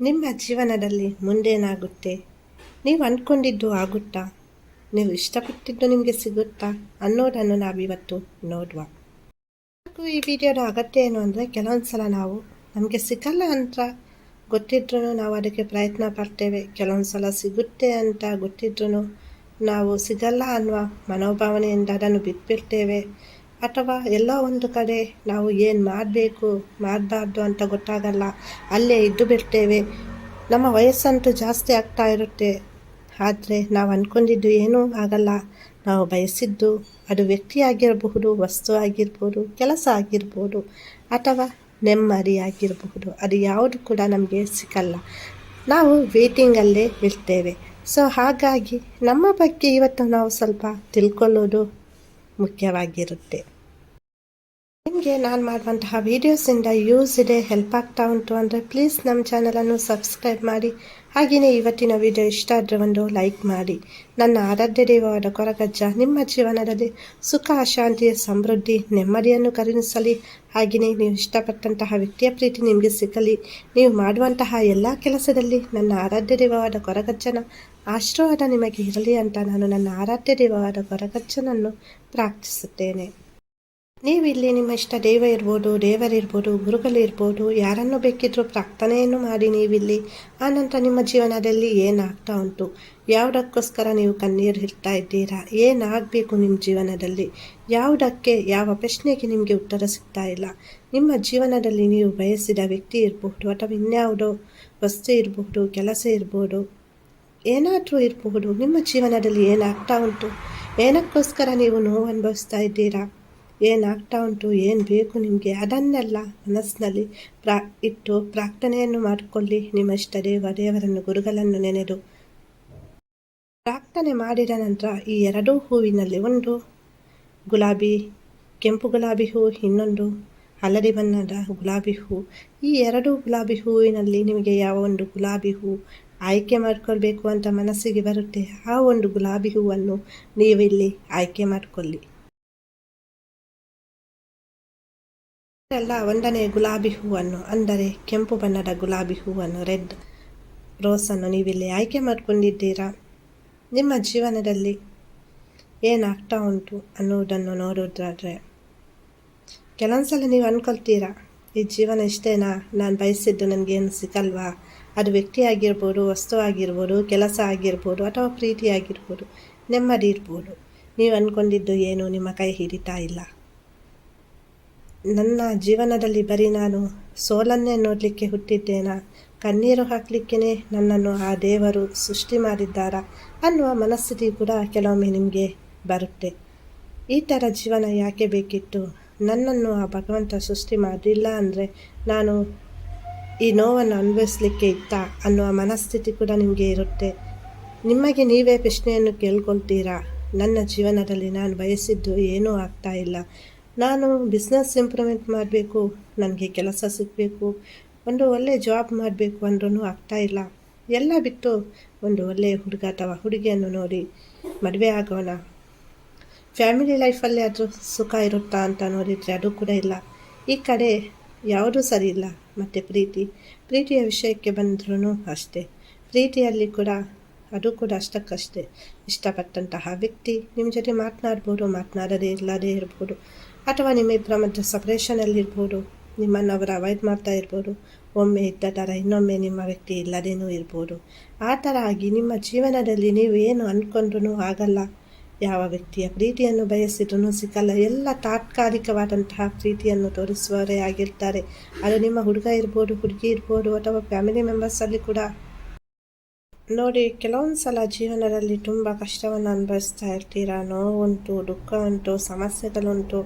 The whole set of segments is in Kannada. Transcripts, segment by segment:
ನಿಮ್ಮ ಜೀವನದಲ್ಲಿ ಮುಂದೇನಾಗುತ್ತೆ? ನೀವು ಅಂದ್ಕೊಂಡಿದ್ದು ಆಗುತ್ತಾ? ನೀವು ಇಷ್ಟಪಟ್ಟಿದ್ದು ನಿಮಗೆ ಸಿಗುತ್ತಾ? ಅನ್ನೋದನ್ನು ನಾವಿವತ್ತು ನೋಡುವ. ಈ ವಿಡಿಯೋದ ಅಗತ್ಯ ಏನು ಅಂದರೆ ಕೆಲವೊಂದು ಸಲ ನಾವು ನಮಗೆ ಸಿಗಲ್ಲ ಅಂತ ಗೊತ್ತಿದ್ರೂ ನಾವು ಅದಕ್ಕೆ ಪ್ರಯತ್ನ ಪಡ್ತೇವೆ. ಕೆಲವೊಂದು ಸಲ ಸಿಗುತ್ತೆ ಅಂತ ಗೊತ್ತಿದ್ರೂ ನಾವು ಸಿಗಲ್ಲ ಅನ್ನುವ ಮನೋಭಾವನೆಯಿಂದ ಅದನ್ನು ಬಿಟ್ಬಿಡ್ತೇವೆ. ಅಥವಾ ಎಲ್ಲ ಒಂದು ಕಡೆ ನಾವು ಏನು ಮಾಡಬೇಕು, ಮಾಡಬಾರ್ದು ಅಂತ ಗೊತ್ತಾಗಲ್ಲ. ಅಲ್ಲೇ ಇದ್ದು ಬಿಡ್ತೇವೆ. ನಮ್ಮ ವಯಸ್ಸಂತೂ ಜಾಸ್ತಿ ಆಗ್ತಾ ಇರುತ್ತೆ. ಆದರೆ ನಾವು ಅಂದ್ಕೊಂಡಿದ್ದು ಏನೂ ಆಗಲ್ಲ. ನಾವು ಬಯಸಿದ್ದು ಅದು ವ್ಯಕ್ತಿ ಆಗಿರಬಹುದು, ವಸ್ತು ಆಗಿರ್ಬೋದು, ಕೆಲಸ ಆಗಿರ್ಬೋದು, ಅಥವಾ ನೆಮ್ಮದಿ ಆಗಿರಬಹುದು. ಅದು ಯಾವುದು ಕೂಡ ನಮಗೆ ಸಿಕ್ಕಲ್ಲ ನಾವು ವೇಟಿಂಗಲ್ಲೇ ಇರ್ತೇವೆ. ಸೊ ಹಾಗಾಗಿ ನಮ್ಮ ಬಗ್ಗೆ ಇವತ್ತು ನಾವು ಸ್ವಲ್ಪ ತಿಳ್ಕೊಳ್ಳೋದು ಮುಖ್ಯವಾಗಿರುತ್ತೆ. ನಿಮಗೆ ನಾನು ಮಾಡುವಂತಹ ವೀಡಿಯೋಸಿಂದ ಯೂಸ್ ಇದೆ ಹೆಲ್ಪ್ ಆಗ್ತಾ ಉಂಟು ಅಂದರೆ ಪ್ಲೀಸ್ ನಮ್ಮ ಚಾನಲನ್ನು ಸಬ್ಸ್ಕ್ರೈಬ್ ಮಾಡಿ. ಹಾಗೆಯೇ ಇವತ್ತಿನ ವಿಡಿಯೋ ಇಷ್ಟ ಆದರೆ ಒಂದು ಲೈಕ್ ಮಾಡಿ. ನನ್ನ ಆರಾಧ್ಯ ದೇವವಾದ ಕೊರಗಜ್ಜ, ನಿಮ್ಮ ಜೀವನದಲ್ಲಿ ಸುಖ, ಶಾಂತಿ, ಸಮೃದ್ಧಿ, ನೆಮ್ಮದಿಯನ್ನು ಕರುಣಿಸಲಿ ಹಾಗೆಯೇ ನೀವು ಇಷ್ಟಪಟ್ಟಂತಹ ವ್ಯಕ್ತಿಯ ಪ್ರೀತಿ ನಿಮಗೆ ಸಿಗಲಿ. ನೀವು ಮಾಡುವಂತಹ ಎಲ್ಲ ಕೆಲಸದಲ್ಲಿ ನನ್ನ ಆರಾಧ್ಯ ದೇವವಾದ ಕೊರಗಜ್ಜನ ಆಶೀರ್ವಾದ ನಿಮಗೆ ಇರಲಿ ಅಂತ ನಾನು ನನ್ನ ಆರಾಧ್ಯ ದೇವವಾದ ಕೊರಗಜ್ಜನನ್ನು ಪ್ರಾರ್ಥಿಸುತ್ತೇನೆ. ನೀವು ಇಲ್ಲಿ ನಿಮ್ಮ ಇಷ್ಟ ದೇವ ಇರ್ಬೋದು ದೇವರಿರ್ಬೋದು ಗುರುಗಳಿರ್ಬೋದು ಯಾರನ್ನು ಬೇಕಿದ್ರೂ ಪ್ರಾರ್ಥನೆಯನ್ನು ಮಾಡಿ ನೀವಿಲ್ಲಿ. ಆನಂತರ ನಿಮ್ಮ ಜೀವನದಲ್ಲಿ ಏನಾಗ್ತಾ ಉಂಟು? ಯಾವುದಕ್ಕೋಸ್ಕರ ನೀವು ಕಣ್ಣೀರು ಇರ್ತಾ ಇದ್ದೀರಾ? ಏನಾಗಬೇಕು ನಿಮ್ಮ ಜೀವನದಲ್ಲಿ? ಯಾವುದಕ್ಕೆ, ಯಾವ ಪ್ರಶ್ನೆಗೆ ನಿಮಗೆ ಉತ್ತರ ಸಿಗ್ತಾ ಇಲ್ಲ? ನಿಮ್ಮ ಜೀವನದಲ್ಲಿ ನೀವು ಬಯಸಿದ ವ್ಯಕ್ತಿ ಇರಬಹುದು, ಅಥವಾ ಇನ್ಯಾವುದೋ ವಸ್ತು ಇರಬಹುದು, ಕೆಲಸ ಇರ್ಬೋದು. ಏನಾದರೂ ಇರಬಹುದು. ನಿಮ್ಮ ಜೀವನದಲ್ಲಿ ಏನಾಗ್ತಾ ಉಂಟು? ಏನಕ್ಕೋಸ್ಕರ ನೀವು ನೋವು ಅನುಭವಿಸ್ತಾ ಇದ್ದೀರಾ? ಏನಾಗ್ತಾ ಉಂಟು, ಏನು ಬೇಕು ನಿಮಗೆ? ಅದನ್ನೆಲ್ಲ ಮನಸ್ಸಿನಲ್ಲಿ ಪ್ರಾ, ಇಟ್ಟು ಪ್ರಾರ್ಥನೆಯನ್ನು ಮಾಡಿಕೊಳ್ಳಿ. ನಿಮ್ಮ ದೇವರನ್ನು, ಗುರುಗಳನ್ನು ನೆನೆದು. ಪ್ರಾರ್ಥನೆ ಮಾಡಿದ ನಂತರ ಈ ಎರಡೂ ಹೂವಿನಲ್ಲಿ ಒಂದು ಗುಲಾಬಿ, ಕೆಂಪು ಗುಲಾಬಿ ಹೂ, ಇನ್ನೊಂದು ಹಳದಿ ಬಣ್ಣದ ಗುಲಾಬಿ ಹೂ. ಈ ಎರಡು ಗುಲಾಬಿ ಹೂವಿನಲ್ಲಿ ನಿಮಗೆ ಯಾವ ಒಂದು ಗುಲಾಬಿ ಹೂ ಆಯ್ಕೆ ಮಾಡಿಕೊಳ್ಬೇಕು ಅಂತ ಮನಸ್ಸಿಗೆ ಬರುತ್ತೆ, ಆ ಒಂದು ಗುಲಾಬಿ ಹೂವನ್ನು ನೀವಿಲ್ಲಿ ಆಯ್ಕೆ ಮಾಡಿಕೊಳ್ಳಿ. ಎಲ್ಲ ಒಂದನೇ ಗುಲಾಬಿ ಹೂವನ್ನು, ಅಂದರೆ ಕೆಂಪು ಬಣ್ಣದ ಗುಲಾಬಿ ಹೂವನ್ನು, ರೆಡ್ ರೋಸನ್ನು ನೀವಿಲ್ಲಿ ಆಯ್ಕೆ ಮಾಡಿಕೊಂಡಿದ್ದೀರಾ? ನಿಮ್ಮ ಜೀವನದಲ್ಲಿ ಏನಾಗ್ತಾ ಉಂಟು ಅನ್ನುವುದನ್ನು ನೋಡೋದಾದರೆ ಕೆಲವೊಂದ್ಸಲ ನೀವು ಅಂದ್ಕೊಳ್ತೀರಾ ಈ ಜೀವನ ಇಷ್ಟೇನಾ? ನಾನು ಬಯಸಿದ್ದು ನನಗೇನು ಸಿಗಲ್ವಾ? ಅದು ವ್ಯಕ್ತಿ ಆಗಿರ್ಬೋದು ವಸ್ತು ಆಗಿರ್ಬೋದು ಕೆಲಸ ಆಗಿರ್ಬೋದು, ಅಥವಾ ಪ್ರೀತಿ ಆಗಿರ್ಬೋದು ನೆಮ್ಮದಿ ಇರ್ಬೋದು. ನೀವು ಅಂದ್ಕೊಂಡಿದ್ದು ಏನು? ನಿಮ್ಮ ಕೈ ಹಿಡಿತಾ ಇಲ್ಲ. ನನ್ನ ಜೀವನದಲ್ಲಿ ಬರೀ ನಾನು ಸೋಲನ್ನೇ ನೋಡಲಿಕ್ಕೆ ಹುಟ್ಟಿದ್ದೇನಾ? ಕಣ್ಣೀರು ಹಾಕಲಿಕ್ಕೇ ನನ್ನನ್ನು ಆ ದೇವರು ಸೃಷ್ಟಿ ಮಾಡಿದ್ದಾರಾ ಅನ್ನುವ ಮನಸ್ಥಿತಿ ಕೂಡ ಕೆಲವೊಮ್ಮೆ ನಿಮಗೆ ಬರುತ್ತೆ. ಈ ಥರ ಜೀವನ ಯಾಕೆ ಬೇಕಿತ್ತು? ನನ್ನನ್ನು ಆ ಭಗವಂತ ಸೃಷ್ಟಿ ಮಾಡಲಿಲ್ಲ ಅಂದರೆ ನಾನು ಈ ನೋವನ್ನು ಅನುಭವಿಸ್ಲಿಕ್ಕೆ ಇತ್ತ ಅನ್ನುವ ಮನಸ್ಥಿತಿ ಕೂಡ ನಿಮಗೆ ಇರುತ್ತೆ. ನಿಮಗೆ ನೀವೇ ಪ್ರಶ್ನೆಯನ್ನು ಕೇಳ್ಕೊಳ್ತೀರಾ? ನನ್ನ ಜೀವನದಲ್ಲಿ ನಾನು ಬಯಸಿದ್ದು ಏನೂ ಆಗ್ತಾ ಇಲ್ಲ. ನಾನು ಬಿಸ್ನೆಸ್ ಇಂಪ್ರೂವ್ಮೆಂಟ್ ಮಾಡಬೇಕು, ನನಗೆ ಕೆಲಸ ಸಿಗಬೇಕು, ಒಂದು ಒಳ್ಳೆಯ ಜಾಬ್ ಮಾಡಬೇಕು ಅಂದ್ರೂ ಇಲ್ಲ. ಎಲ್ಲ ಬಿಟ್ಟು ಒಂದು ಒಳ್ಳೆಯ ಹುಡುಗ ಅಥವಾ ಹುಡುಗಿಯನ್ನು ನೋಡಿ ಮದುವೆ ಆಗೋಣ. ಫ್ಯಾಮಿಲಿ ಲೈಫಲ್ಲೇ ಆದರೂ ಸುಖ ಇರುತ್ತಾ ಅಂತ ನೋಡಿದರೆ ಅದು ಕೂಡ ಇಲ್ಲ. ಈ ಕಡೆ ಯಾವುದೂ ಸರಿ ಇಲ್ಲ. ಮತ್ತು ಪ್ರೀತಿ. ಪ್ರೀತಿಯ ವಿಷಯಕ್ಕೆ ಬಂದ್ರೂ ಅಷ್ಟೇ. ಪ್ರೀತಿಯಲ್ಲಿ ಕೂಡ, ಅದು ಕೂಡ ಅಷ್ಟಕ್ಕಷ್ಟೇ. ಇಷ್ಟಪಟ್ಟಂತಹ ವ್ಯಕ್ತಿ ನಿಮ್ಮ ಜೊತೆ ಮಾತನಾಡ್ಬೋದು, ಮಾತನಾಡದೇ ಇಲ್ಲದೇ ಇರ್ಬೋದು. ಅಥವಾ ನಿಮ್ಮಿಬ್ಬರ ಮಧ್ಯೆ ಸಪ್ರೇಷನಲ್ಲಿರ್ಬೋದು ನಿಮ್ಮನ್ನು ಅವರು ಅವಾಯ್ಡ್ ಮಾಡ್ತಾ ಇರ್ಬೋದು, ಒಮ್ಮೆ ಇದ್ದ ಥರ ಇನ್ನೊಮ್ಮೆ ನಿಮ್ಮ ವ್ಯಕ್ತಿ ಇಲ್ಲದೇನೂ ಇರ್ಬೋದು. ಆ ಥರ ಆಗಿ ನಿಮ್ಮ ಜೀವನದಲ್ಲಿ ನೀವು ಏನು ಅಂದ್ಕೊಂಡ್ರೂ ಆಗಲ್ಲ. ಯಾವ ವ್ಯಕ್ತಿಯ ಪ್ರೀತಿಯನ್ನು ಬಯಸಿದ್ರೂ ಸಿಕ್ಕಲ್ಲ ಎಲ್ಲ ತಾತ್ಕಾಲಿಕವಾದಂತಹ ಪ್ರೀತಿಯನ್ನು ತೋರಿಸುವವರೇ ಆಗಿರ್ತಾರೆ. ಅದು ನಿಮ್ಮ ಹುಡುಗ ಇರ್ಬೋದು, ಹುಡುಗಿ ಇರ್ಬೋದು, ಅಥವಾ ಫ್ಯಾಮಿಲಿ ಮೆಂಬರ್ಸಲ್ಲಿ ಕೂಡ ನೋಡಿ, ಕೆಲವೊಂದು ಸಲ ಜೀವನದಲ್ಲಿ ತುಂಬ ಕಷ್ಟವನ್ನು ಅನುಭವಿಸ್ತಾ ಇರ್ತೀರ? ನೋವುಂಟು ದುಃಖ ಉಂಟು ಸಮಸ್ಯೆಗಳುಂಟು.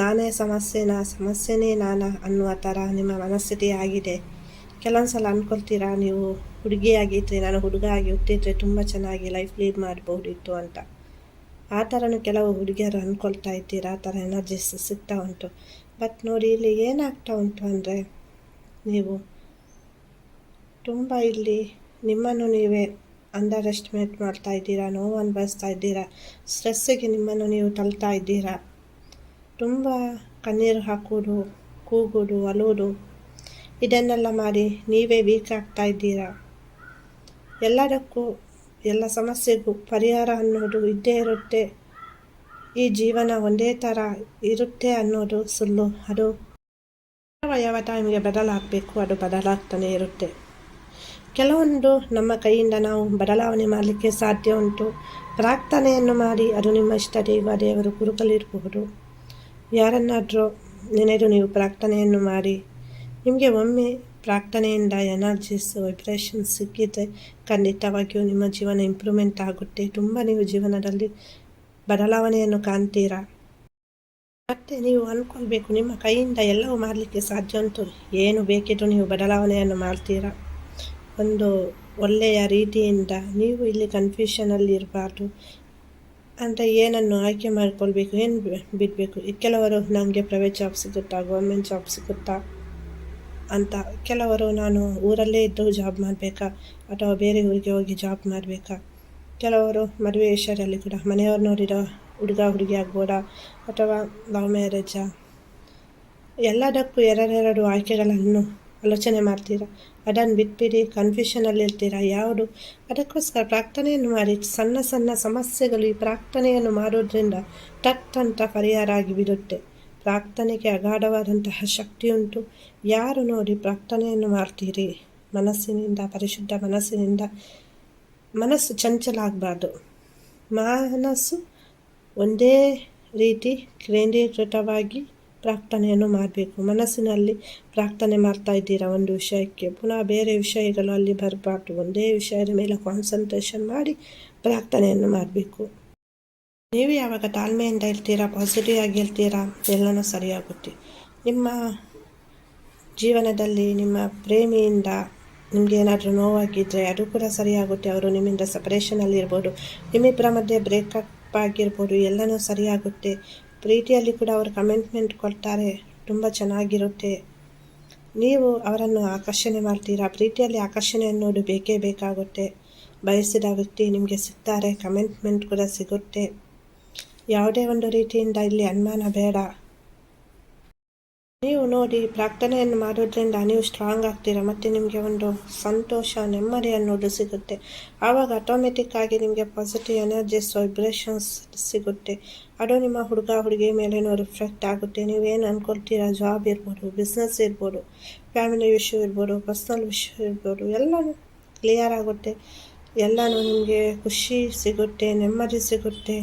ನಾನೇ ಸಮಸ್ಯೆನಾ? ಸಮಸ್ಯೆನೇ ನಾನಾ ಅನ್ನುವ ಥರ ನಿಮ್ಮ ಮನಸ್ಥಿತಿ ಆಗಿದೆ. ಕೆಲವೊಂದು ಸಲ ಅಂದ್ಕೊಳ್ತೀರಾ ನೀವು ಹುಡುಗಿಯಾಗಿದ್ದರೆ ನಾನು ಹುಡುಗ ಆಗಿ ಹುಟ್ಟಿದ್ರೆ ತುಂಬ ಚೆನ್ನಾಗಿ ಲೈಫ್ ಲೀಡ್ ಮಾಡ್ಬೋದಿತ್ತು ಅಂತ. ಆ ಥರನೂ ಕೆಲವು ಹುಡುಗಿಯರು ಅಂದ್ಕೊಳ್ತಾ ಇದ್ದೀರಾ ಆ ಥರ ಎನರ್ಜಿಸ್ ಸಿಗ್ತಾ ಉಂಟು. ಬಟ್ ನೋಡಿ, ಇಲ್ಲಿ ಏನಾಗ್ತಾ ಉಂಟು ಅಂದರೆ, ನೀವು ತುಂಬ ಇಲ್ಲಿ ನಿಮ್ಮನ್ನು ನೀವೇ ಅಂಡರ್ ಎಸ್ಟಿಮೇಟ್ ಮಾಡ್ತಾ ಇದ್ದೀರಾ, ನೋವು ಅನುಭವಿಸ್ತಾ ಇದ್ದೀರಾ, ಸ್ಟ್ರೆಸ್ಸಿಗೆ ನಿಮ್ಮನ್ನು ನೀವು ತಳ್ತಾ ಇದ್ದೀರಾ? ತುಂಬ ಕಣ್ಣೀರು ಹಾಕೋದು ಕೂಗೋದು ಅಲೋದು ಇದನ್ನೆಲ್ಲ ಮಾಡಿ ನೀವೇ ವೀಕ್ ಆಗ್ತಾ ಇದ್ದೀರಾ? ಎಲ್ಲದಕ್ಕೂ, ಎಲ್ಲ ಸಮಸ್ಯೆಗೂ ಪರಿಹಾರ ಅನ್ನೋದು ಇದ್ದೇ ಇರುತ್ತೆ. ಈ ಜೀವನ ಒಂದೇ ಥರ ಇರುತ್ತೆ ಅನ್ನೋದು ಸುಳ್ಳು. ಅದು ಯಾವ ಯಾವ ಟೈಮ್ಗೆ ಬದಲಾಗಬೇಕು, ಅದು ಬದಲಾಗ್ತಾನೆ ಇರುತ್ತೆ. ಕೆಲವೊಂದು ನಮ್ಮ ಕೈಯಿಂದ ನಾವು ಬದಲಾವಣೆ ಮಾಡಲಿಕ್ಕೆ ಸಾಧ್ಯ ಉಂಟು. ಪ್ರಾರ್ಥನೆಯನ್ನು ಮಾಡಿ ಅದು ನಿಮ್ಮ ಇಷ್ಟ ದೈವ ದೇವರು ಕುರುಕಲಿರಬಹುದು. ಯಾರನ್ನಾದರೂ ನೆನೆದು ನೀವು ಪ್ರಾರ್ಥನೆಯನ್ನು ಮಾಡಿ. ನಿಮಗೆ ಒಮ್ಮೆ ಪ್ರಾರ್ಥನೆಯಿಂದ ಎನರ್ಜಿಸ್ ವೈಬ್ರೇಷನ್ ಸಿಕ್ಕಿದ್ರೆ ಖಂಡಿತವಾಗಿಯೂ ನಿಮ್ಮ ಜೀವನ ಇಂಪ್ರೂವ್ಮೆಂಟ್ ಆಗುತ್ತೆ. ತುಂಬ ನೀವು ಜೀವನದಲ್ಲಿ ಬದಲಾವಣೆಯನ್ನು ಕಾಣ್ತೀರಾ? ಮತ್ತು ನೀವು ಅಂದ್ಕೊಳ್ಬೇಕು ನಿಮ್ಮ ಕೈಯಿಂದ ಎಲ್ಲವೂ ಮಾಡಲಿಕ್ಕೆ ಸಾಧ್ಯ ಉಂಟು. ಏನು ಬೇಕಿದ್ರೂ ನೀವು ಬದಲಾವಣೆಯನ್ನು ಮಾಡ್ತೀರಾ? ಒಂದು ಒಳ್ಳೆಯ ರೀತಿಯಿಂದ ನೀವು ಇಲ್ಲಿ ಕನ್ಫ್ಯೂಷನಲ್ಲಿ ಇರಬಾರ್ದು ಅಂತ ಏನನ್ನು ಆಯ್ಕೆ ಮಾಡ್ಕೊಳ್ಬೇಕು, ಏನು ಬಿಡಬೇಕು? ಕೆಲವರು ನನಗೆ ಪ್ರೈವೇಟ್ ಜಾಬ್ ಸಿಗುತ್ತಾ ಗೌರ್ಮೆಂಟ್ ಜಾಬ್ ಸಿಗುತ್ತಾ ಅಂತ? ಕೆಲವರು ನಾನು ಊರಲ್ಲೇ ಇದ್ದು ಜಾಬ್ ಮಾಡಬೇಕಾ? ಅಥವಾ ಬೇರೆ ಊರಿಗೆ ಹೋಗಿ ಜಾಬ್ ಮಾಡಬೇಕಾ? ಕೆಲವರು ಮದುವೆ ವಿಷಯದಲ್ಲಿ ಕೂಡ ಮನೆಯವ್ರು ನೋಡಿರೋ ಹುಡುಗ, ಹುಡುಗಿ ಆಗ್ಬೋದಾ? ಅಥವಾ ಲವ್ ಮ್ಯಾರೇಜಾ ಎಲ್ಲದಕ್ಕೂ ಎರಡೆರಡು ಆಯ್ಕೆಗಳನ್ನು ಆಲೋಚನೆ ಮಾಡ್ತೀರಾ? ಅದನ್ನು ಬಿಟ್ಬಿಡಿ ಕನ್ಫ್ಯೂಷನಲ್ಲಿ ಇರ್ತೀರಾ? ಯಾವುದು? ಅದಕ್ಕೋಸ್ಕರ ಪ್ರಾರ್ಥನೆಯನ್ನು ಮಾಡಿ, ಸಣ್ಣ ಸಣ್ಣ ಸಮಸ್ಯೆಗಳು ಈ ಪ್ರಾರ್ಥನೆಯನ್ನು ಮಾಡೋದ್ರಿಂದ ಟಟ್ ಅಂತ ಪರಿಹಾರ ಆಗಿಬಿಡುತ್ತೆ ಪ್ರಾರ್ಥನೆಗೆ ಅಗಾಢವಾದಂತಹ ಶಕ್ತಿ ಉಂಟು ಯಾರು ನೋಡಿ ಪ್ರಾರ್ಥನೆಯನ್ನು ಮಾಡ್ತೀರಿ? ಮನಸ್ಸಿನಿಂದ, ಪರಿಶುದ್ಧ ಮನಸ್ಸಿನಿಂದ ಮನಸ್ಸು ಚಂಚಲ ಆಗಬಾರ್ದು. ಮನಸ್ಸು ಒಂದೇ ರೀತಿ ಕೇಂದ್ರೀಕೃತವಾಗಿ ಪ್ರಾರ್ಥನೆಯನ್ನು ಮಾಡಬೇಕು. ಮನಸ್ಸಿನಲ್ಲಿ ಪ್ರಾರ್ಥನೆ ಮಾಡ್ತಾ ಇದ್ದೀರಾ? ಒಂದು ವಿಷಯಕ್ಕೆ ಪುನಃ ಬೇರೆ ವಿಷಯಗಳು ಅಲ್ಲಿ ಬರಬಾರ್ದು. ಒಂದೇ ವಿಷಯದ ಮೇಲೆ ಕಾನ್ಸಂಟ್ರೇಷನ್ ಮಾಡಿ ಪ್ರಾರ್ಥನೆಯನ್ನು ಮಾಡಬೇಕು. ನೀವು ಯಾವಾಗ ತಾಳ್ಮೆಯಿಂದ ಇರ್ತೀರಾ ಪಾಸಿಟಿವ್ ಆಗಿ ಇರ್ತೀರಾ ಎಲ್ಲನೂ ಸರಿಯಾಗುತ್ತೆ. ನಿಮ್ಮ ಜೀವನದಲ್ಲಿ, ನಿಮ್ಮ ಪ್ರೇಮಿಯಿಂದ ನಿಮಗೆ ಏನಾದರೂ ನೋವಾಗಿದ್ದರೆ ಅದು ಕೂಡ ಸರಿಯಾಗುತ್ತೆ. ಅವರು ನಿಮ್ಮಿಂದ ಸಪ್ರೇಷನಲ್ಲಿ ಇರ್ಬೋದು. ನಿಮ್ಮಿಬ್ಬರ ಮಧ್ಯೆ ಬ್ರೇಕಪ್ ಆಗಿರ್ಬೋದು. ಎಲ್ಲನೂ ಸರಿಯಾಗುತ್ತೆ. ಪ್ರೀತಿಯಲ್ಲಿ ಕೂಡ ಅವರು ಕಮೆಂಟ್ಮೆಂಟ್ ಕೊಡ್ತಾರೆ. ತುಂಬ ಚೆನ್ನಾಗಿರುತ್ತೆ. ನೀವು ಅವರನ್ನು ಆಕರ್ಷಣೆ ಮಾಡ್ತೀರಾ? ಪ್ರೀತಿಯಲ್ಲಿ ಆಕರ್ಷಣೆ ಅನ್ನೋದು ಬೇಕೇ ಬೇಕಾಗುತ್ತೆ. ಬಯಸಿದ ವ್ಯಕ್ತಿ ನಿಮಗೆ ಸಿಗ್ತಾರೆ. ಕಮೆಂಟ್ಮೆಂಟ್ ಕೂಡ ಸಿಗುತ್ತೆ. ಯಾವುದೇ ಒಂದು ರೀತಿಯಿಂದ ಇಲ್ಲಿ ಅನುಮಾನ ಬೇಡ. ನೋಡಿ ಪ್ರಾರ್ಥನೆಯನ್ನು ಮಾಡೋದ್ರಿಂದ ನೀವು ಸ್ಟ್ರಾಂಗ್ ಆಗ್ತೀರಾ? ಮತ್ತು ನಿಮಗೆ ಒಂದು ಸಂತೋಷ, ನೆಮ್ಮದಿ ಅನ್ನೋದು ಸಿಗುತ್ತೆ. ಆವಾಗ ಆಟೋಮೆಟಿಕ್ ಆಗಿ ನಿಮಗೆ ಪಾಸಿಟಿವ್ ಎನರ್ಜಿಸ್ ವೈಬ್ರೇಷನ್ಸ್ ಸಿಗುತ್ತೆ. ಅದು ನಿಮ್ಮ ಹುಡುಗ, ಹುಡುಗಿ ಮೇಲೇನೋ ರಿಫ್ಲೆಕ್ಟ್ ಆಗುತ್ತೆ. ನೀವೇನು ಅಂದ್ಕೊಳ್ತೀರಾ ಜಾಬ್ ಇರ್ಬೋದು ಬಿಸ್ನೆಸ್ ಇರ್ಬೋದು ಫ್ಯಾಮಿಲಿ ವಿಷಯ ಇರ್ಬೋದು ಪರ್ಸ್ನಲ್ ವಿಷಯ ಇರ್ಬೋದು, ಎಲ್ಲನೂ ಕ್ಲಿಯರ್ ಆಗುತ್ತೆ. ಎಲ್ಲನೂ ನಿಮಗೆ ಖುಷಿ ಸಿಗುತ್ತೆ, ನೆಮ್ಮದಿ ಸಿಗುತ್ತೆ.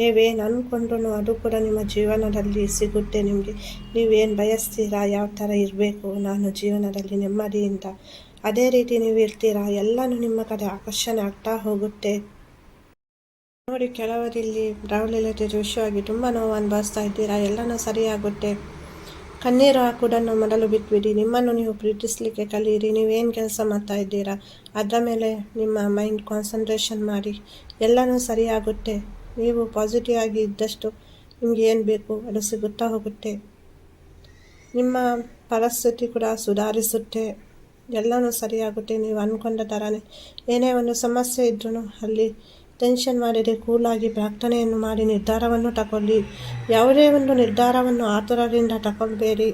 ನೀವೇನು ಅಂದ್ಕೊಂಡ್ರೂ ಅದು ಕೂಡ ನಿಮ್ಮ ಜೀವನದಲ್ಲಿ ಸಿಗುತ್ತೆ ನಿಮಗೆ. ನೀವೇನು ಬಯಸ್ತೀರಾ, ಯಾವ ಥರ ಇರಬೇಕು ನಾನು ಜೀವನದಲ್ಲಿ ನೆಮ್ಮದಿಯಿಂದ? ಅದೇ ರೀತಿ ನೀವು ಇರ್ತೀರಾ ಎಲ್ಲನೂ ನಿಮ್ಮ ಕಡೆ ಆಕರ್ಷಣೆ ಆಗ್ತಾ ಹೋಗುತ್ತೆ. ನೋಡಿ, ಕೆಲವರಿಲ್ಲಿ ಲವ್ ರಿಲೇಟೆಡ್ ವಿಷಯವಾಗಿ ತುಂಬ ನೋವು ಅನುಭವಿಸ್ತಾ ಇದ್ದೀರಾ, ಎಲ್ಲನೂ ಸರಿಯಾಗುತ್ತೆ. ಕಣ್ಣೀರು ಹಾಕುವುದನ್ನು ಮೊದಲು ಬಿಟ್ಬಿಡಿ, ನಿಮ್ಮನ್ನು ನೀವು ಪ್ರೀತಿಸಲಿಕ್ಕೆ ಕಲಿಯಿರಿ, ನೀವೇನು ಕೆಲಸ ಮಾಡ್ತಾ ಇದ್ದೀರಾ, ಅದರ ಮೇಲೆ ನಿಮ್ಮ ಮೈಂಡ್ ಕಾನ್ಸಂಟ್ರೇಷನ್ ಮಾಡಿ, ಎಲ್ಲನೂ ಸರಿಯಾಗುತ್ತೆ. ನೀವು ಪಾಸಿಟಿವ್ ಆಗಿ ಇದ್ದಷ್ಟು ನಿಮಗೆ ಏನು ಬೇಕು? ಅದು ಸಿಗುತ್ತಾ ಹೋಗುತ್ತೆ. ನಿಮ್ಮ ಪರಿಸ್ಥಿತಿ ಕೂಡ ಸುಧಾರಿಸುತ್ತೆ. ಎಲ್ಲನೂ ಸರಿಯಾಗುತ್ತೆ. ನೀವು ಅಂದ್ಕೊಂಡ ಥರನೇ ಏನೇ ಒಂದು ಸಮಸ್ಯೆ ಇದ್ರೂ ಅಲ್ಲಿ ಟೆನ್ಷನ್ ಮಾಡಿದೆ ಕೂಲಾಗಿ ಪ್ರಾರ್ಥನೆಯನ್ನು ಮಾಡಿ ನಿರ್ಧಾರವನ್ನು ತಗೊಳ್ಳಿ ಯಾವುದೇ ಒಂದು ನಿರ್ಧಾರವನ್ನು ಆತುರದಿಂದ ತಗೊಳ್ಬೇಡಿ.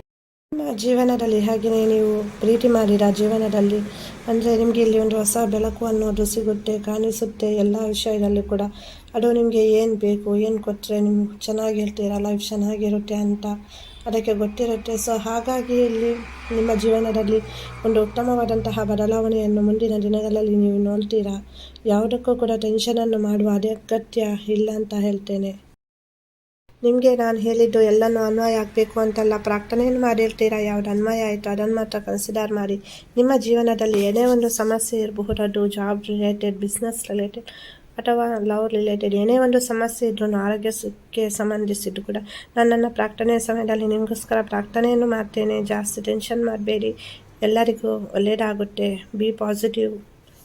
ನಿಮ್ಮ ಜೀವನದಲ್ಲಿ ಹಾಗೆಯೇ ನೀವು ಪ್ರೀತಿ ಮಾಡಿದ ಜೀವನದಲ್ಲಿ? ಅಂದರೆ ನಿಮಗೆ ಇಲ್ಲಿ ಒಂದು ಹೊಸ ಬೆಳಕು ಅನ್ನೋದು ಸಿಗುತ್ತೆ, ಕಾಣಿಸುತ್ತೆ, ಎಲ್ಲ ವಿಷಯದಲ್ಲಿ ಕೂಡ. ಅದು ನಿಮಗೆ ಏನು ಬೇಕು, ಏನು ಕೊಟ್ಟರೆ ನಿಮ್ಗೆ ಚೆನ್ನಾಗಿರ್ತೀರ ಲೈಫ್ ಚೆನ್ನಾಗಿರುತ್ತೆ ಅಂತ ಅದಕ್ಕೆ ಗೊತ್ತಿರುತ್ತೆ. ಸೊ ಹಾಗಾಗಿ ಇಲ್ಲಿ ನಿಮ್ಮ ಜೀವನದಲ್ಲಿ ಒಂದು ಉತ್ತಮವಾದಂತಹ ಬದಲಾವಣೆಯನ್ನು ಮುಂದಿನ ದಿನಗಳಲ್ಲಿ ನೀವು ನೋಡ್ತೀರಾ? ಯಾವುದಕ್ಕೂ ಕೂಡ ಟೆನ್ಷನನ್ನು ಮಾಡುವ ಅಗತ್ಯ ಇಲ್ಲ ಅಂತ ಹೇಳ್ತೇನೆ. ನಿಮಗೆ ನಾನು ಹೇಳಿದ್ದು ಎಲ್ಲನೂ ಅನ್ವಯ ಆಗಬೇಕು ಅಂತೆಲ್ಲ. ಪ್ರಾರ್ಥನೆಯನ್ನು ಮಾಡಿರ್ತೀರಾ? ಯಾವ್ದು ಅನ್ವಯ ಆಯಿತು? ಅದನ್ನು ಮಾತ್ರ ಕನ್ಸಿಡರ್ ಮಾಡಿ. ನಿಮ್ಮ ಜೀವನದಲ್ಲಿ ಏನೇ ಒಂದು ಸಮಸ್ಯೆ ಇರಬಹುದು ಜಾಬ್ ರಿಲೇಟೆಡ್ ಬಿಸ್ನೆಸ್ ರಿಲೇಟೆಡ್ ಅಥವಾ ಲವ್ ರಿಲೇಟೆಡ್ ಏನೇ ಒಂದು ಸಮಸ್ಯೆ ಇದ್ರೂ ಆರೋಗ್ಯಕ್ಕೆ ಸಂಬಂಧಿಸಿದ್ದು ಕೂಡ ನನ್ನನ್ನು ನನ್ನ ಪ್ರಾರ್ಥನೆ ಸಮಯದಲ್ಲಿ ನಿಮಗೋಸ್ಕರ ಪ್ರಾರ್ಥನೆಯನ್ನು ಮಾಡ್ತೇನೆ. ಜಾಸ್ತಿ ಟೆನ್ಷನ್ ಮಾಡಬೇಡಿ. ಎಲ್ಲರಿಗೂ ಒಳ್ಳೆಯದಾಗುತ್ತೆ ಬಿ ಪಾಸಿಟಿವ್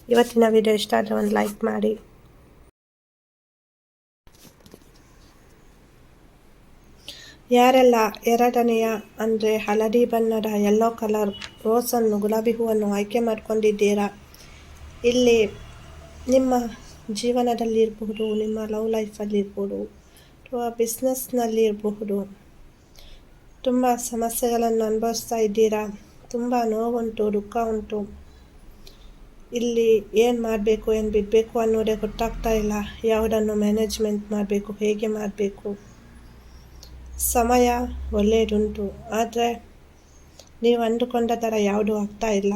ಇವತ್ತಿನ ವಿಡಿಯೋ ಇಷ್ಟ ಆದರೆ ಒಂದು ಲೈಕ್ ಮಾಡಿ. ಯಾರೆಲ್ಲ ಎರಡನೆಯ, ಅಂದರೆ ಹಳದಿ ಬಣ್ಣದ ಯೆಲ್ಲೋ ಕಲರ್ ರೋಸನ್ನು ಗುಲಾಬಿ ಹೂವನ್ನು ಆಯ್ಕೆ ಮಾಡ್ಕೊಂಡಿದ್ದೀರಾ? ಇಲ್ಲಿ ನಿಮ್ಮ ಜೀವನದಲ್ಲಿ ಇರಬಹುದು ನಿಮ್ಮ ಲವ್ ಲೈಫಲ್ಲಿ ಇರಬಹುದು ಅಥವಾ ಬಿಸ್ನೆಸ್ನಲ್ಲಿ ಇರಬಹುದು ತುಂಬ ಸಮಸ್ಯೆಗಳನ್ನು ಅನುಭವಿಸ್ತಾ ಇದ್ದೀರಾ? ತುಂಬ ನೋವುಂಟು, ದುಃಖ ಉಂಟು. ಇಲ್ಲಿ ಏನು ಮಾಡಬೇಕು, ಏನು ಬಿಡಬೇಕು ಅನ್ನೋದೇ ಗೊತ್ತಾಗ್ತಾ ಇಲ್ಲ. ಯಾವುದನ್ನು ಮ್ಯಾನೇಜ್ಮೆಂಟ್ ಮಾಡಬೇಕು, ಹೇಗೆ ಮಾಡಬೇಕು? ಸಮಯ ಒಳ್ಳೆಯದುಂಟು ಆದರೆ ನೀವು ಅಂದುಕೊಂಡ ಥರ ಯಾವುದೂ ಆಗ್ತಾ ಇಲ್ಲ.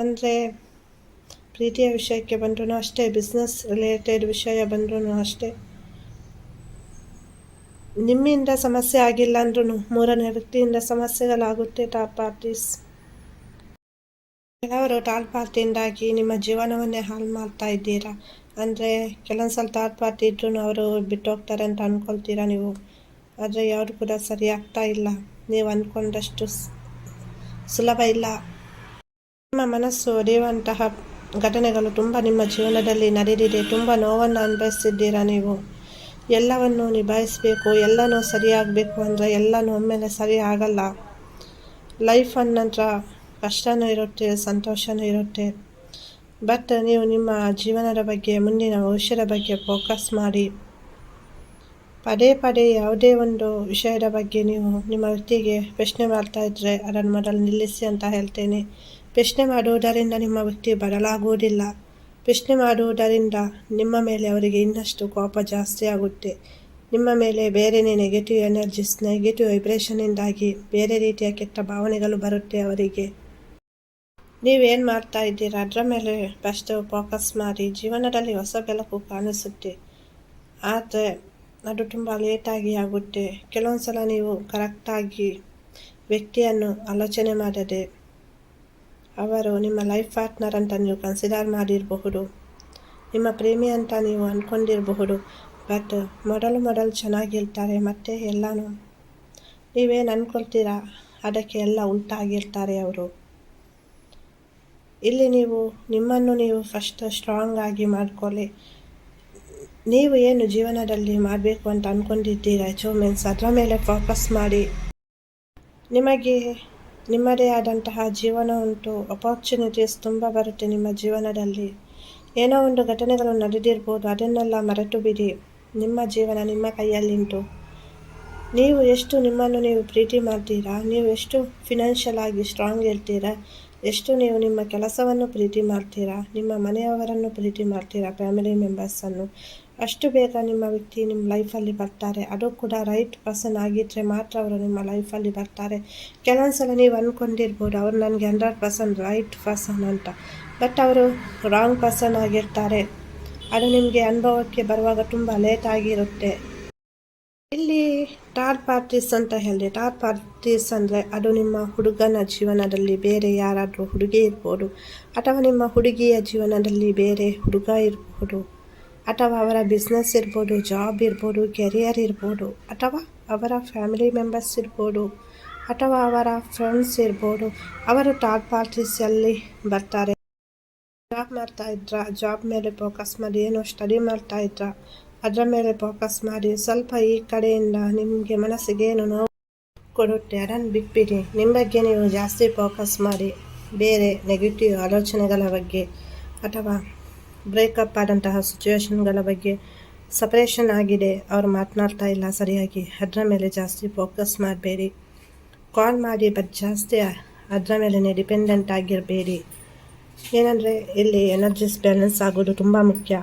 ಅಂದರೆ ಪ್ರೀತಿಯ ವಿಷಯಕ್ಕೆ ಬಂದ್ರೂ ಅಷ್ಟೇ ಬಿಸ್ನೆಸ್ ರಿಲೇಟೆಡ್ ವಿಷಯ ಬಂದ್ರೂ ಅಷ್ಟೇ. ನಿಮ್ಮಿಂದ ಸಮಸ್ಯೆ ಆಗಿಲ್ಲ ಅಂದ್ರೂ ಮೂರನೇ ವ್ಯಕ್ತಿಯಿಂದ ಸಮಸ್ಯೆಗಳಾಗುತ್ತೆ ಟಾಪ್ ಪಾರ್ಟೀಸ್ ಕೆಲವರು ಟಾಲ್ ಪಾರ್ಟಿಯಿಂದಾಗಿ ನಿಮ್ಮ ಜೀವನವನ್ನೇ ಹಾಳು ಮಾಡ್ತಾ ಇದ್ದೀರಾ? ಅಂದರೆ ಕೆಲವೊಂದು ಸಲ ಥರ್ಡ್ ಪಾರ್ಟಿ ಇದ್ರೂ ಅವರು ಬಿಟ್ಟೋಗ್ತಾರೆ ಅಂತ ಅಂದ್ಕೊಳ್ತೀರಾ ನೀವು? ಆದರೆ ಯಾರು ಕೂಡ ಸರಿ ಆಗ್ತಾ ಇಲ್ಲ. ನೀವು ಅಂದ್ಕೊಂಡಷ್ಟು ಸುಲಭ ಇಲ್ಲ. ನಿಮ್ಮ ಮನಸ್ಸು ಒಡೆಯುವಂತಹ ಘಟನೆಗಳು ತುಂಬ ನಿಮ್ಮ ಜೀವನದಲ್ಲಿ ನಡೆದಿದೆ. ತುಂಬ ನೋವನ್ನು ಅನುಭವಿಸಿದ್ದೀರಾ ನೀವು? ಎಲ್ಲವನ್ನು ನಿಭಾಯಿಸಬೇಕು, ಎಲ್ಲನೂ ಸರಿಯಾಗಬೇಕು ಅಂದರೆ ಎಲ್ಲನೂ ಒಮ್ಮೆಲೆ ಸರಿ ಆಗಲ್ಲ. ಲೈಫ್ ಅನ್ನಂತರ ಕಷ್ಟನೂ ಇರುತ್ತೆ, ಸಂತೋಷನೂ ಇರುತ್ತೆ. ಬಟ್ ನೀವು ನಿಮ್ಮ ಜೀವನದ ಬಗ್ಗೆ, ಮುಂದಿನ ಭವಿಷ್ಯದ ಬಗ್ಗೆ ಫೋಕಸ್ ಮಾಡಿ. ಪದೇ ಪದೇ ಯಾವುದೇ ಒಂದು ವಿಷಯದ ಬಗ್ಗೆ ನೀವು ನಿಮ್ಮ ವ್ಯಕ್ತಿಗೆ ಪ್ರಶ್ನೆ ಮಾಡ್ತಾ ಇದ್ದರೆ ಅದನ್ನು ಮೊದಲು ನಿಲ್ಲಿಸಿ ಅಂತ ಹೇಳ್ತೇನೆ. ಪ್ರಶ್ನೆ ಮಾಡುವುದರಿಂದ ನಿಮ್ಮ ವ್ಯಕ್ತಿ ಬದಲಾಗುವುದಿಲ್ಲ. ಪ್ರಶ್ನೆ ಮಾಡುವುದರಿಂದ ನಿಮ್ಮ ಮೇಲೆ ಅವರಿಗೆ ಇನ್ನಷ್ಟು ಕೋಪ ಜಾಸ್ತಿ ಆಗುತ್ತೆ. ನಿಮ್ಮ ಮೇಲೆ ಬೇರೆಯೇ ನೆಗೆಟಿವ್ ಎನರ್ಜಿಸ್ ನೆಗೆಟಿವ್ ವೈಬ್ರೇಷನಿಂದಾಗಿ ಬೇರೆ ರೀತಿಯ ಕೆಟ್ಟ ಭಾವನೆಗಳು ಬರುತ್ತೆ ಅವರಿಗೆ. ನೀವೇನು ಮಾಡ್ತಾ ಇದ್ದೀರಾ? ಅದರ ಮೇಲೆ ಫಸ್ಟ್ ಫೋಕಸ್ ಮಾಡಿ. ಜೀವನದಲ್ಲಿ ಹೊಸ ಬೆಳಕು ಕಾಣಿಸುತ್ತೆ. ಆದರೆ ಅದು ತುಂಬ ಲೇಟಾಗಿ ಆಗುತ್ತೆ. ಕೆಲವೊಂದು ಸಲ ನೀವು ಕರೆಕ್ಟಾಗಿ ವ್ಯಕ್ತಿಯನ್ನು ಆಲೋಚನೆ ಮಾಡದೆ ಅವರು ನಿಮ್ಮ ಲೈಫ್ ಪಾರ್ಟ್ನರ್ ಅಂತ ನೀವು ಕನ್ಸಿಡರ್ ಮಾಡಿರಬಹುದು. ನಿಮ್ಮ ಪ್ರೇಮಿ ಅಂತ ನೀವು ಅಂದ್ಕೊಂಡಿರಬಹುದು ಬಟ್ ಮೊದಲು ಮೊದಲು ಚೆನ್ನಾಗಿರ್ತಾರೆ, ಮತ್ತು ಎಲ್ಲನೂ ನೀವೇನು ಅಂದ್ಕೊಳ್ತೀರಾ ಅದಕ್ಕೆ ಎಲ್ಲ ಉಲ್ಟಾಗಿರ್ತಾರೆ ಅವರು. ಇಲ್ಲಿ ನೀವು ನಿಮ್ಮನ್ನು ನೀವು ಫಸ್ಟ್ ಸ್ಟ್ರಾಂಗ್ ಆಗಿ ಮಾಡ್ಕೊಳ್ಳಿ. ನೀವು ಏನು ಜೀವನದಲ್ಲಿ ಮಾಡಬೇಕು ಅಂತ ಅಂದ್ಕೊಂಡಿದ್ದೀರಾ ಅಚೀವ್ಮೆಂಟ್ಸ್ ಅದರ ಮೇಲೆ ಫೋಕಸ್ ಮಾಡಿ. ನಿಮಗೆ, ನಿಮ್ಮದೇ ಆದಂತಹ ಜೀವನ ಉಂಟು. ಅಪಾರ್ಚುನಿಟೀಸ್ ತುಂಬ ಬರುತ್ತೆ ನಿಮ್ಮ ಜೀವನದಲ್ಲಿ. ಏನೋ ಒಂದು ಘಟನೆಗಳು ನಡೆದಿರ್ಬೋದು. ಅದನ್ನೆಲ್ಲ ಮರೆತು ಬಿಡಿ ನಿಮ್ಮ ಜೀವನ ನಿಮ್ಮ ಕೈಯಲ್ಲಿಂಟು. ನೀವು ಎಷ್ಟು ನಿಮ್ಮನ್ನು ನೀವು ಪ್ರೀತಿ ಮಾಡ್ತೀರಾ? ನೀವು ಎಷ್ಟು ಫಿನಾನ್ಷಿಯಲ್ ಆಗಿ ಸ್ಟ್ರಾಂಗ್ ಇರ್ತೀರಾ ಎಷ್ಟು ನೀವು ನಿಮ್ಮ ಕೆಲಸವನ್ನು ಪ್ರೀತಿ ಮಾಡ್ತೀರಾ? ನಿಮ್ಮ ಮನೆಯವರನ್ನು ಪ್ರೀತಿ ಮಾಡ್ತೀರಾ? ಫ್ಯಾಮಿಲಿ ಮೆಂಬರ್ಸನ್ನು ಅಷ್ಟು ಬೇಗ ನಿಮ್ಮ ವ್ಯಕ್ತಿ ನಿಮ್ಮ ಲೈಫಲ್ಲಿ ಬರ್ತಾರೆ. ಅದು ಕೂಡ ರೈಟ್ ಪರ್ಸನ್ ಆಗಿದ್ದರೆ ಮಾತ್ರ ಅವರು ನಿಮ್ಮ ಲೈಫಲ್ಲಿ ಬರ್ತಾರೆ. ಕೆಲವೊಂದು ಸಲ ನೀವು ಅಂದ್ಕೊಂಡಿರ್ಬೋದು ಅವರು ನನಗೆ ಹಂಡ್ರೆಡ್ ಪರ್ಸೆಂಟ್ ರೈಟ್ ಪರ್ಸನ್ ಅಂತ. ಬಟ್ ಅವರು ರಾಂಗ್ ಪರ್ಸನ್ ಆಗಿರ್ತಾರೆ. ಅದು ನಿಮಗೆ ಅನುಭವಕ್ಕೆ ಬರುವಾಗ ತುಂಬ ಲೇಟ್ ಆಗಿರುತ್ತೆ. ಇಲ್ಲಿ ಟಾರ್ ಪಾರ್ಟೀಸ್ ಅಂತ ಹೇಳಿದೆ. ಟಾರ್ ಪಾರ್ಟೀಸ್ ಅಂದರೆ ಅದು ನಿಮ್ಮ ಹುಡುಗನ ಜೀವನದಲ್ಲಿ ಬೇರೆ ಯಾರಾದರೂ ಹುಡುಗಿ ಇರ್ಬೋದು, ಅಥವಾ ನಿಮ್ಮ ಹುಡುಗಿಯ ಜೀವನದಲ್ಲಿ ಬೇರೆ ಹುಡುಗ ಇರ್ಬೋದು, ಅಥವಾ ಅವರ ಬಿಸ್ನೆಸ್ ಇರ್ಬೋದು ಜಾಬ್ ಇರ್ಬೋದು ಕೆರಿಯರ್ ಇರ್ಬೋದು, ಅಥವಾ ಅವರ ಫ್ಯಾಮಿಲಿ ಮೆಂಬರ್ಸ್ ಇರ್ಬೋದು, ಅಥವಾ ಅವರ ಫ್ರೆಂಡ್ಸ್ ಇರ್ಬೋದು, ಅವರು ಟಾರ್ ಪಾರ್ಟೀಸಲ್ಲಿ ಬರ್ತಾರೆ. ಜಾಬ್ ಮಾಡ್ತಾ ಇದ್ರ ಜಾಬ್ ಮೇಲೆ ಫೋಕಸ್ ಮಾಡಿ, ಏನೋ ಸ್ಟಡಿ ಮಾಡ್ತಾ ಇದ್ರ ಅದರ ಮೇಲೆ ಫೋಕಸ್ ಮಾಡಿ ಸ್ವಲ್ಪ ಈ ಕಡೆಯಿಂದ ನಿಮಗೆ ಮನಸ್ಸಿಗೆ ಏನು ನೋವು ಕೊಡುತ್ತೆ, ಅದನ್ನು ಬಿಟ್ಬಿಡಿ. ನಿಮ್ಮ ಬಗ್ಗೆ ನೀವು ಜಾಸ್ತಿ ಫೋಕಸ್ ಮಾಡಿ ಬೇರೆ ನೆಗೆಟಿವ್ ಆಲೋಚನೆಗಳ ಬಗ್ಗೆ ಅಥವಾ ಬ್ರೇಕಪ್ ಆದಂತಹ ಸಿಚುವೇಶನ್ಗಳ ಬಗ್ಗೆ ಸಪ್ರೇಷನ್ ಆಗಿದೆ, ಅವರು ಮಾತನಾಡ್ತಾ ಇಲ್ಲ ಸರಿಯಾಗಿ, ಅದರ ಮೇಲೆ ಜಾಸ್ತಿ ಫೋಕಸ್ ಮಾಡಬೇಡಿ. ಕಾಲ್ ಮಾಡಿ ಬಟ್ ಜಾಸ್ತಿ ಅದರ ಮೇಲೆ ಡಿಪೆಂಡೆಂಟ್ ಆಗಿರಬೇಡಿ. ಏನಂದರೆ ಇಲ್ಲಿ ಎನರ್ಜಿಸ್ ಬ್ಯಾಲೆನ್ಸ್ ಆಗೋದು ತುಂಬ ಮುಖ್ಯ.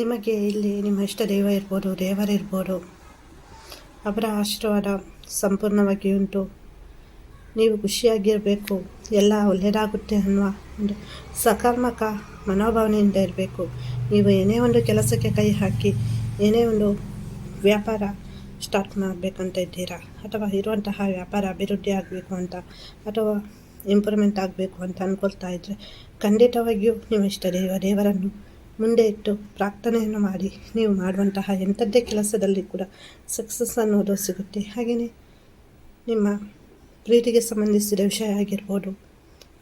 ನಿಮಗೆ ಇಲ್ಲಿ ನಿಮ್ಮ ಇಷ್ಟ ದೈವ ಇರ್ಬೋದು ದೇವರಿರ್ಬೋದು ಅವರ ಆಶೀರ್ವಾದ ಸಂಪೂರ್ಣವಾಗಿ ಉಂಟು. ನೀವು ಖುಷಿಯಾಗಿರಬೇಕು, ಎಲ್ಲ ಒಳ್ಳೆಯದಾಗುತ್ತೆ ಅನ್ನುವ ಒಂದು ಸಕಾರಾತ್ಮಕ ಮನೋಭಾವನೆಯಿಂದ ಇರಬೇಕು. ನೀವು ಏನೇ ಒಂದು ಕೆಲಸಕ್ಕೆ ಕೈ ಹಾಕಿ, ಏನೇ ಒಂದು ವ್ಯಾಪಾರ ಸ್ಟಾರ್ಟ್ ಮಾಡಬೇಕಂತ ಇದ್ದೀರಾ, ಅಥವಾ ಇರುವಂತಹ ವ್ಯಾಪಾರ ಅಭಿವೃದ್ಧಿ ಆಗಬೇಕು ಅಂತ, ಅಥವಾ ಇಂಪ್ರೂವ್ಮೆಂಟ್ ಆಗಬೇಕು ಅಂತ ಅಂದ್ಕೊಳ್ತಾ ಇದ್ದರೆ ಖಂಡಿತವಾಗಿಯೂ ನೀವು ಇಷ್ಟ ದೇವ, ದೇವರನ್ನು ಮುಂದೆ ಇಟ್ಟು ಪ್ರಾರ್ಥನೆಯನ್ನು ಮಾಡಿ. ನೀವು ಮಾಡುವಂತಹ ಎಂಥದ್ದೇ ಕೆಲಸದಲ್ಲಿ ಕೂಡ ಸಕ್ಸಸ್ ಅನ್ನೋದು ಸಿಗುತ್ತೆ. ಹಾಗೆಯೇ ನಿಮ್ಮ ಪ್ರೀತಿಗೆ ಸಂಬಂಧಿಸಿದ ವಿಷಯ ಆಗಿರ್ಬೋದು,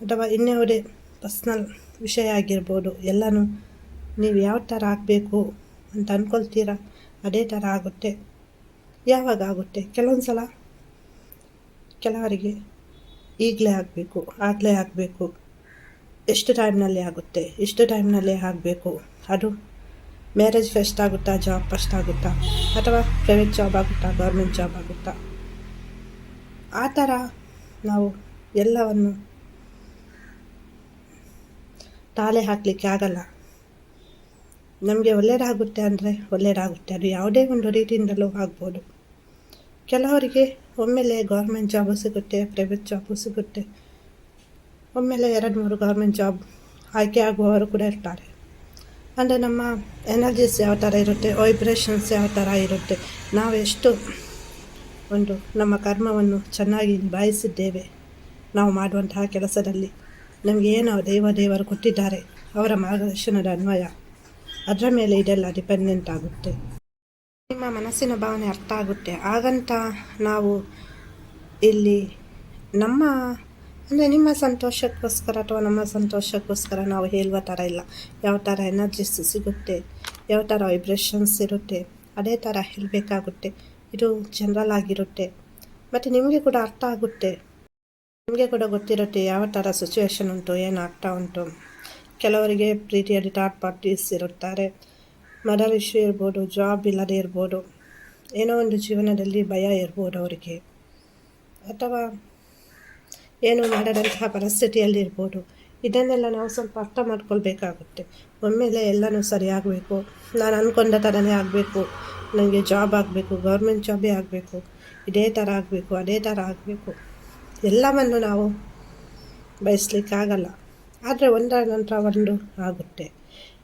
ಅಥವಾ ಇನ್ಯಾವುದೇ ಪರ್ಸ್ನಲ್ ವಿಷಯ ಆಗಿರ್ಬೋದು, ಎಲ್ಲನೂ ನೀವು ಯಾವ ಥರ ಆಗಬೇಕು ಅಂತ ಅಂದ್ಕೊಳ್ತೀರಾ ಅದೇ ಥರ ಆಗುತ್ತೆ. ಯಾವಾಗ ಆಗುತ್ತೆ? ಕೆಲವೊಂದು ಸಲ ಕೆಲವರಿಗೆ ಈಗಲೇ ಆಗಬೇಕು ಆಗಲೇ ಆಗಬೇಕು ಎಷ್ಟು ಟೈಮ್ನಲ್ಲಿ ಆಗುತ್ತೆ? ಎಷ್ಟು ಟೈಮ್ನಲ್ಲಿ ಆಗಬೇಕು? ಅದು ಮ್ಯಾರೇಜ್ ಫಸ್ಟ್ ಆಗುತ್ತಾ, ಜಾಬ್ ಫಸ್ಟ್ ಆಗುತ್ತಾ? ಅಥವಾ ಪ್ರೈವೇಟ್ ಜಾಬ್ ಆಗುತ್ತಾ, ಗೌರ್ಮೆಂಟ್ ಜಾಬ್ ಆಗುತ್ತಾ? ಆ ಥರ ನಾವು ಎಲ್ಲವನ್ನು ತಾಳೆ ಹಾಕಲಿಕ್ಕೆ ಆಗಲ್ಲ. ನಮಗೆ ಒಳ್ಳೆಯದಾಗುತ್ತೆ ಅಂದರೆ ಒಳ್ಳೆಯದಾಗುತ್ತೆ ಅದು ಯಾವುದೇ ಒಂದು ರೀತಿಯಿಂದಲೂ ಆಗ್ಬೋದು. ಕೆಲವರಿಗೆ ಒಮ್ಮೆಲೆ ಗೌರ್ಮೆಂಟ್ ಜಾಬು ಸಿಗುತ್ತೆ, ಪ್ರೈವೇಟ್ ಜಾಬು ಸಿಗುತ್ತೆ. ಒಮ್ಮೆಲೆ ಎರಡು ಮೂರು ಗೌರ್ಮೆಂಟ್ ಜಾಬ್ ಆಯ್ಕೆ ಆಗುವವರು ಕೂಡ ಇರ್ತಾರೆ. ಅಂದರೆ ನಮ್ಮ ಎನರ್ಜಿಸ್ ಯಾವ ಥರ ಇರುತ್ತೆ ವೈಬ್ರೇಷನ್ಸ್ ಯಾವ ಥರ ಇರುತ್ತೆ, ನಾವು ಎಷ್ಟು ಒಂದು ನಮ್ಮ ಕರ್ಮವನ್ನು ಚೆನ್ನಾಗಿ ನಿಭಾಯಿಸಿದ್ದೇವೆ, ನಾವು ಮಾಡುವಂತಹ ಕೆಲಸದಲ್ಲಿ ನಮಗೆ ಏನು ದೈವ ದೇವರು ಕೊಟ್ಟಿದ್ದಾರೆ, ಅವರ ಮಾರ್ಗದರ್ಶನದ ಅನ್ವಯ. ಅದರ ಮೇಲೆ ಇದೆಲ್ಲ ಡಿಪೆಂಡೆಂಟ್ ಆಗುತ್ತೆ. ನಿಮ್ಮ ಮನಸ್ಸಿನ ಭಾವನೆ ಅರ್ಥ ಆಗುತ್ತೆ. ಹಾಗಂತ ನಾವು ಇಲ್ಲಿ ನಮ್ಮ ಅಂದರೆ ನಿಮ್ಮ ಸಂತೋಷಕ್ಕೋಸ್ಕರ ಅಥವಾ ನಮ್ಮ ಸಂತೋಷಕ್ಕೋಸ್ಕರ ನಾವು ಹೇಳುವ ಥರ ಇಲ್ಲ. ಯಾವ ಥರ ಎನರ್ಜಿಸ್ ಸಿಗುತ್ತೆ, ಯಾವ ಥರ ವೈಬ್ರೇಷನ್ಸ್ ಇರುತ್ತೆ, ಅದೇ ಥರ ಹೇಳಬೇಕಾಗುತ್ತೆ ಇದು ಜನರಲ್ ಆಗಿರುತ್ತೆ. ಮತ್ತು ನಿಮಗೆ ಕೂಡ ಅರ್ಥ ಆಗುತ್ತೆ. ನಿಮಗೆ ಕೂಡ ಗೊತ್ತಿರುತ್ತೆ ಯಾವ ಥರ ಸಿಚುವೇಶನ್ ಉಂಟು ಏನಾಗ್ತಾ ಉಂಟು. ಕೆಲವರಿಗೆ ಪ್ರೀತಿಯಲ್ಲಿ ಥರ್ಡ್ ಪಾರ್ಟೀಸ್ ಇರುತ್ತಾರೆ. ಮದರ್ ಇಶ್ಯೂ ಇರ್ಬೋದು ಜಾಬ್ ಇಲ್ಲದೆ ಇರ್ಬೋದು. ಏನೋ ಒಂದು ಜೀವನದಲ್ಲಿ ಭಯ ಇರ್ಬೋದು ಅವರಿಗೆ. ಅಥವಾ ಏನು ಮಾಡದಂತಹ ಪರಿಸ್ಥಿತಿಯಲ್ಲಿರ್ಬೋದು. ಇದನ್ನೆಲ್ಲ ನಾವು ಸ್ವಲ್ಪ ಅರ್ಥ ಮಾಡ್ಕೊಳ್ಬೇಕಾಗುತ್ತೆ. ಒಮ್ಮೆಲೆ ಎಲ್ಲನೂ ಸರಿಯಾಗಬೇಕು. ನಾನು ಅಂದ್ಕೊಂಡ ಥರನೇ ಆಗಬೇಕು. ನನಗೆ ಜಾಬ್ ಆಗಬೇಕು, ಗೌರ್ಮೆಂಟ್ ಜಾಬೇ ಆಗಬೇಕು. ಇದೇ ಥರ ಆಗಬೇಕು, ಅದೇ ಥರ ಆಗಬೇಕು. ಎಲ್ಲವನ್ನು ನಾವು ಬಯಸ್ಲಿಕ್ಕಾಗಲ್ಲ. ಆದರೆ ಒಂದರ ನಂತರ ಒಂದು ಆಗುತ್ತೆ.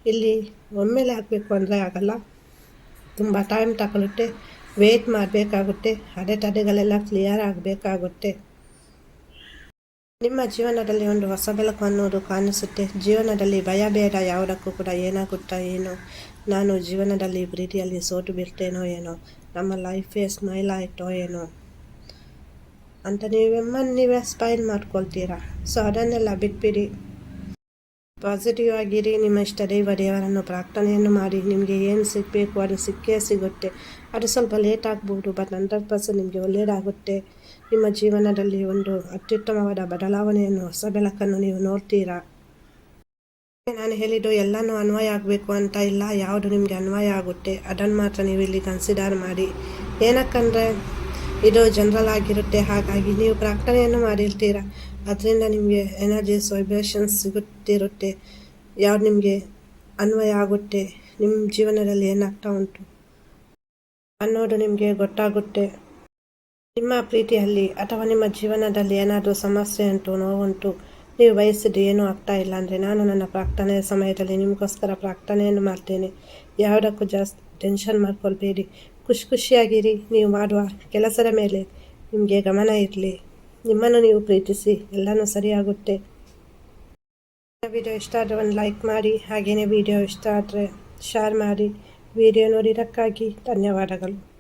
ಇಲ್ಲಿ ಒಮ್ಮೆಲೆ ಆಗಬೇಕು ಅಂದರೆ ಆಗಲ್ಲ. ತುಂಬ ಟೈಮ್ ತಗೊಳುತ್ತೆ. ವೇಟ್ ಮಾಡಬೇಕಾಗುತ್ತೆ. ಅಡೆತಡೆಗಳೆಲ್ಲ ಕ್ಲಿಯರ್ ಆಗಬೇಕಾಗುತ್ತೆ. ನಿಮ್ಮ ಜೀವನದಲ್ಲಿ ಒಂದು ಹೊಸ ಬೆಳಕು ಅನ್ನೋದು ಕಾಣಿಸುತ್ತೆ. ಜೀವನದಲ್ಲಿ ಭಯ ಬೇಡ, ಯಾವುದಕ್ಕೂ ಕೂಡ ಏನಾಗುತ್ತಾ ಏನೋ. ನಾನು ಜೀವನದಲ್ಲಿ ಪ್ರೀತಿಯಲ್ಲಿ ಸೋತು ಬಿಡ್ತೇನೋ ಏನೋ. ನಮ್ಮ ಲೈಫೇ ಸ್ಮೈಲ್ ಆಯಿತೋ ಏನೋ. ಅಂತ ನೀವೆಮ್ಮ ನೀವೇ ಸ್ಪೈಲ್ ಮಾಡ್ಕೊಳ್ತೀರಾ? ಸೊ ಅದನ್ನೆಲ್ಲ ಬಿಟ್ಬಿಡಿ. ಪಾಸಿಟಿವ್ ಆಗಿರಿ, ನಿಮ್ಮ ಇಷ್ಟ ದೈವ ದೇವರನ್ನು ಪ್ರಾರ್ಥನೆಯನ್ನು ಮಾಡಿ. ನಿಮಗೆ ಏನು ಸಿಗಬೇಕು, ಅದು ಸಿಕ್ಕೇ ಸಿಗುತ್ತೆ. ಅದು ಸ್ವಲ್ಪ ಲೇಟ್ ಆಗ್ಬೋದು ಬಟ್ ಹಂಡ್ರೆಡ್ ಪರ್ಸೆಂಟ್ ನಿಮಗೆ ಒಳ್ಳೆಯದಾಗುತ್ತೆ ನಿಮ್ಮ ಜೀವನದಲ್ಲಿ ಒಂದು ಅತ್ಯುತ್ತಮವಾದ ಬದಲಾವಣೆಯನ್ನು ಹೊಸ ಬೆಳಕನ್ನು ನೀವು ನೋಡ್ತೀರಾ? ನಾನು ಹೇಳಿದ್ದು, ಎಲ್ಲನೂ ಅನ್ವಯ ಆಗಬೇಕು ಅಂತ ಇಲ್ಲ, ಯಾವುದು ನಿಮಗೆ ಅನ್ವಯ ಆಗುತ್ತೆ ಅದನ್ನು ಮಾತ್ರ ನೀವು ಇಲ್ಲಿ ಕನ್ಸಿಡರ್ ಮಾಡಿ. ಏನಕ್ಕಂದರೆ, ಇದು ಜನರಲ್ ಆಗಿರುತ್ತೆ, ಹಾಗಾಗಿ ನೀವು ಪ್ರಾರ್ಥನೆಯನ್ನು ಮಾಡಿರ್ತೀರ? ಅದರಿಂದ ನಿಮಗೆ ಎನರ್ಜಿ ವೈಬ್ರೇಷನ್ಸ್ ಸಿಗುತ್ತಿರುತ್ತೆ, ಯಾವ್ದು ನಿಮಗೆ ಅನ್ವಯ ಆಗುತ್ತೆ ನಿಮ್ಮ ಜೀವನದಲ್ಲಿ ಏನಾಗ್ತಾ ಉಂಟು ಅನ್ನೋದು ನಿಮಗೆ ಗೊತ್ತಾಗುತ್ತೆ. ನಿಮ್ಮ ಪ್ರೀತಿಯಲ್ಲಿ ಅಥವಾ ನಿಮ್ಮ ಜೀವನದಲ್ಲಿ ಏನಾದರೂ ಸಮಸ್ಯೆ ಉಂಟು, ನೋವುಂಟು, ನೀವು ಬಯಸಿದ್ದು ಏನೂ ಆಗ್ತಾ ಇಲ್ಲ ಅಂದರೆ ನಾನು ನನ್ನ ಪ್ರಾರ್ಥನೆಯ ಸಮಯದಲ್ಲಿ ನಿಮಗೋಸ್ಕರ ಪ್ರಾರ್ಥನೆಯನ್ನು ಮಾಡ್ತೇನೆ. ಯಾವುದಕ್ಕೂ ಜಾಸ್ತಿ ಟೆನ್ಷನ್ ಮಾಡ್ಕೊಳ್ಬೇಡಿ. ಖುಷಿ ಖುಷಿಯಾಗಿರಿ. ನೀವು ಮಾಡುವ ಕೆಲಸದ ಮೇಲೆ ನಿಮಗೆ ಗಮನ ಇರಲಿ. ನಿಮ್ಮನ್ನು ನೀವು ಪ್ರೀತಿಸಿ. ಎಲ್ಲನೂ ಸರಿಯಾಗುತ್ತೆ. ವಿಡಿಯೋ ಇಷ್ಟ ಆದರೆ ಒಂದು ಲೈಕ್ ಮಾಡಿ ಹಾಗೆಯೇ ವಿಡಿಯೋ ಇಷ್ಟ ಆದರೆ ಶೇರ್ ಮಾಡಿ. ವಿಡಿಯೋ ನೋಡಿದ್ದಕ್ಕಾಗಿ ಧನ್ಯವಾದಗಳು.